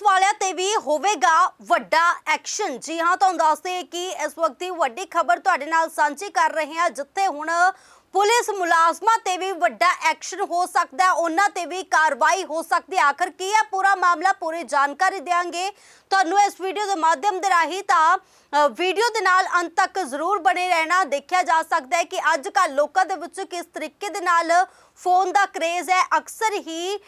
Police ਵਾਲਿਆਂ ਤੇ ਵੀ ਹੋਵੇਗਾ ਵੱਡਾ ਐਕਸ਼ਨ। ਜੀ ਹਾਂ, ਤੁਹਾਨੂੰ ਦੱਸਦੇ ਕਿ ਇਸ ਵਕਤ ਦੀ ਵੱਡੀ ਖਬਰ ਤੁਹਾਡੇ ਨਾਲ ਸਾਂਝੀ ਕਰ ਰਹੇ ਹਾਂ, ਜਿੱਥੇ ਹੁਣ ਪੁਲਿਸ ਮੁਲਾਜ਼ਮਾਂ ਤੇ ਵੀ ਵੱਡਾ ਐਕਸ਼ਨ ਹੋ ਸਕਦਾ ਹੈ, ਉਹਨਾਂ ਤੇ ਵੀ ਕਾਰਵਾਈ ਹੋ ਸਕਦੀ ਹੈ। ਆਖਰ ਕੀ ਹੈ? ਪੂਰਾ ਮਾਮਲਾ, ਪੂਰੀ ਜਾਣਕਾਰੀ ਦੇਵਾਂਗੇ ਤੁਹਾਨੂੰ ਇਸ ਵੀਡੀਓ ਦੇ ਮਾਧਿਅਮ ਦੇ ਰਾਹੀਂ ਤਾਂ ਵੀਡੀਓ ਦੇ ਨਾਲ ਅੰਤ ਤੱਕ ਜ਼ਰੂਰ ਬਣੇ ਰਹਿਣਾ। ਦੇਖਿਆ ਜਾ ਸਕਦਾ ਹੈ ਕਿ ਅੱਜ ਕੱਲ੍ਹ ਲੋਕਾਂ ਦੇ ਵਿੱਚ ਕਿਸ ਤਰੀਕੇ ਦੇ ਨਾਲ ਫੋਨ ਦਾ ਕ੍ਰੇਜ਼ ਹੈ। ਅਕਸਰ ਹੀ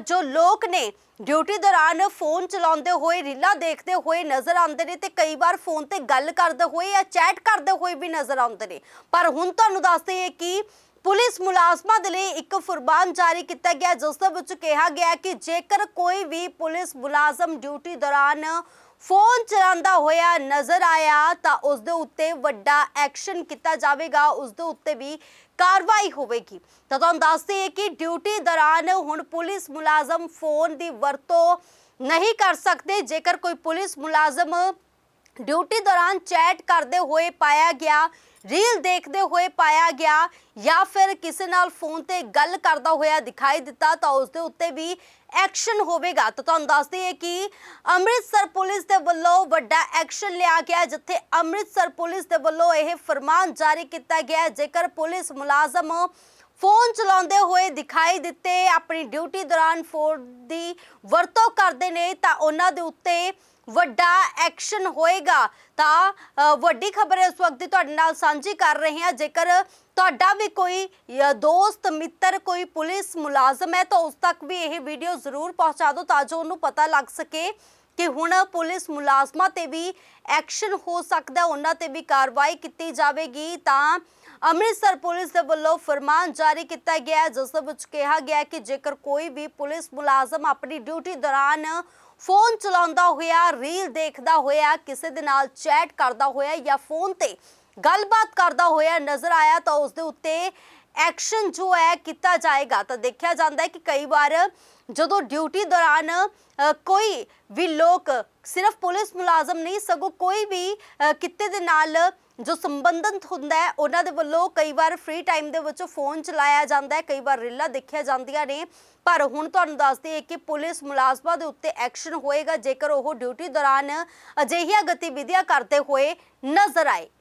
ਜੋ ਲੋਕ ਨੇ ਡਿਊਟੀ ਦੌਰਾਨ ਫੋਨ ਚਲਾਉਂਦੇ ਹੋਏ, ਰੀਲਾਂ ਦੇਖਦੇ ਹੋਏ ਨਜ਼ਰ ਆਉਂਦੇ ਨੇ ਤੇ ਕਈ ਵਾਰ ਫੋਨ ਤੇ ਗੱਲ ਕਰਦੇ ਹੋਏ ਜਾਂ ਚੈਟ ਕਰਦੇ ਹੋਏ ਵੀ ਨਜ਼ਰ ਆਉਂਦੇ ਨੇ। ਪਰ ਹੁਣ ਤੁਹਾਨੂੰ ਦੱਸ ਹਾਂ ਕਿ ਪੁਲਿਸ ਮੁਲਾਜ਼ਮਾਂ ਦੇ ਲਈ ਇੱਕ ਫਰਮਾਨ ਜਾਰੀ ਕੀਤਾ ਗਿਆ, ਜਿਸ ਦੇ ਵਿੱਚ ਕਿਹਾ ਗਿਆ ਕਿ ਜੇਕਰ ਕੋਈ ਵੀ ਪੁਲਿਸ ਮੁਲਾਜ਼ਮ ਡਿਊਟੀ ਦੌਰਾਨ ਫੋਨ ਚਲਾਉਂਦਾ ਹੋਇਆ ਨਜ਼ਰ ਆਇਆ ਤਾਂ ਉਸ ਦੇ ਉੱਤੇ ਵੱਡਾ ਐਕਸ਼ਨ ਕੀਤਾ ਜਾਵੇਗਾ, ਉਸ ਦੇ ਉੱਤੇ ਵੀ ਕਾਰਵਾਈ ਹੋਵੇਗੀ। ਤਾਂ ਤੁਹਾਨੂੰ ਦੱਸਦੇ ਹਾਂ ਕਿ ਡਿਊਟੀ ਦੌਰਾਨ ਹੁਣ ਪੁਲਿਸ ਮੁਲਾਜ਼ਮ ਫੋਨ ਦੀ ਵਰਤੋਂ ਨਹੀਂ ਕਰ ਸਕਦੇ। ਜੇਕਰ ਕੋਈ ਪੁਲਿਸ ਮੁਲਾਜ਼ਮ ਡਿਊਟੀ ਦੌਰਾਨ ਚੈਟ ਕਰਦੇ ਹੋਏ ਪਾਇਆ ਗਿਆ, ਰੀਲ ਦੇਖਦੇ ਹੋਏ ਪਾਇਆ ਗਿਆ ਜਾਂ ਫਿਰ ਕਿਸੇ ਨਾਲ ਫੋਨ ਤੇ ਗੱਲ ਕਰਦਾ ਹੋਇਆ ਦਿਖਾਈ ਦਿੱਤਾ ਤਾਂ ਉਸ ਦੇ ਉੱਤੇ ਵੀ ਐਕਸ਼ਨ ਹੋਵੇਗਾ। ਤਾਂ ਤੁਹਾਨੂੰ ਦੱਸ ਹਾਂ ਕਿ ਅੰਮ੍ਰਿਤਸਰ ਪੁਲਿਸ ਦੇ ਵੱਲੋਂ ਵੱਡਾ ਐਕਸ਼ਨ ਲਿਆ ਗਿਆ, ਜਿੱਥੇ ਅੰਮ੍ਰਿਤਸਰ ਪੁਲਿਸ ਦੇ ਵੱਲੋਂ ਇਹ ਫਰਮਾਨ ਜਾਰੀ ਕੀਤਾ ਗਿਆ। ਜੇਕਰ ਪੁਲਿਸ ਮੁਲਾਜ਼ਮ ਫੋਨ ਚਲਾਉਂਦੇ ਹੋਏ ਦਿਖਾਈ ਦਿੱਤੇ, ਆਪਣੀ ਡਿਊਟੀ ਦੌਰਾਨ ਫੋਨ ਦੀ ਵਰਤੋਂ ਕਰਦੇ ਨੇ, ਤਾਂ ਉਹਨਾਂ ਦੇ ਉੱਤੇ ਵੱਡਾ ਐਕਸ਼ਨ ਹੋਏਗਾ। ਤਾਂ ਵੱਡੀ ਖਬਰ ਇਸ ਵਕਤ ਦੀ ਤੁਹਾਡੇ ਨਾਲ ਸਾਂਝੀ ਕਰ ਰਹੇ ਹਾਂ। ਜੇਕਰ ਤੁਹਾਡਾ ਵੀ ਕੋਈ ਦੋਸਤ, ਮਿੱਤਰ, ਕੋਈ ਪੁਲਿਸ ਮੁਲਾਜ਼ਮ ਹੈ, ਤਾਂ ਉਸ ਤੱਕ ਵੀ ਇਹ ਵੀਡੀਓ ਜ਼ਰੂਰ ਪਹੁੰਚਾ ਦਿਓ, ਤਾਂ ਜੋ ਉਹਨੂੰ ਪਤਾ ਲੱਗ ਸਕੇ ਕਿ ਹੁਣ ਪੁਲਿਸ ਮੁਲਾਜ਼ਮਾਂ ਤੇ ਵੀ ਐਕਸ਼ਨ ਹੋ ਸਕਦਾ, ਉਹਨਾਂ ਤੇ ਵੀ ਕਾਰਵਾਈ ਕੀਤੀ ਜਾਵੇਗੀ। ਤਾਂ ਅੰਮ੍ਰਿਤਸਰ ਪੁਲਿਸ ਦੇ ਵੱਲੋਂ ਫਰਮਾਨ ਜਾਰੀ ਕੀਤਾ ਗਿਆ ਜਿਸ ਵਿੱਚ ਕਿਹਾ ਗਿਆ ਕਿ ਜੇਕਰ ਕੋਈ ਵੀ ਪੁਲਿਸ ਮੁਲਾਜ਼ਮ ਆਪਣੀ ਡਿਊਟੀ ਦੌਰਾਨ ਫੋਨ ਚਲਾਉਂਦਾ ਹੋਇਆ, ਰੀਲ ਦੇਖਦਾ ਹੋਇਆ, ਕਿਸੇ ਦੇ ਨਾਲ ਚੈਟ ਕਰਦਾ ਹੋਇਆ ਜਾਂ ਫੋਨ ਤੇ ਗੱਲਬਾਤ ਕਰਦਾ ਹੋਇਆ ਨਜ਼ਰ ਆਇਆ, ਤਾਂ ਉਸ ਦੇ ਉੱਤੇ ਐਕਸ਼ਨ ਜੋ ਹੈ ਕੀਤਾ ਜਾਏਗਾ ਤਾਂ ਦੇਖਿਆ ਜਾਂਦਾ ਹੈ ਕਿ ਕਈ ਵਾਰ ਜਦੋਂ ਡਿਊਟੀ ਦੌਰਾਨ ਕੋਈ ਵੀ ਲੋਕ ਸਿਰਫ ਪੁਲਿਸ ਮੁਲਾਜ਼ਮ ਨਹੀਂ ਸਗੋਂ ਕੋਈ ਵੀ ਅ, ਕਿਤੇ ਦੇ ਨਾਲ ਜੋ ਸੰਬੰਧਿਤ ਹੁੰਦਾ ਹੈ ਉਹਨਾਂ ਦੇ ਵੱਲੋਂ ਕਈ ਵਾਰ ਫ੍ਰੀ ਟਾਈਮ ਦੇ ਵਿੱਚ ਫੋਨ ਚਲਾਇਆ ਜਾਂਦਾ ਹੈ ਕਈ ਵਾਰ ਰੀਲਾਂ ਦੇਖਿਆ ਜਾਂਦੀਆਂ ਨੇ। ਪਰ ਹੁਣ ਤੁਹਾਨੂੰ ਦੱਸਦੇ ਹਾਂ ਕਿ ਪੁਲਿਸ ਮੁਲਾਜ਼ਮਾਂ ਦੇ ਉੱਤੇ ਐਕਸ਼ਨ ਹੋਏਗਾ ਜੇਕਰ ਉਹ ਡਿਊਟੀ ਦੌਰਾਨ ਅਜਿਹੀਆਂ ਗਤੀਵਿਧੀਆਂ ਕਰਦੇ ਹੋਏ ਨਜ਼ਰ ਆਏ।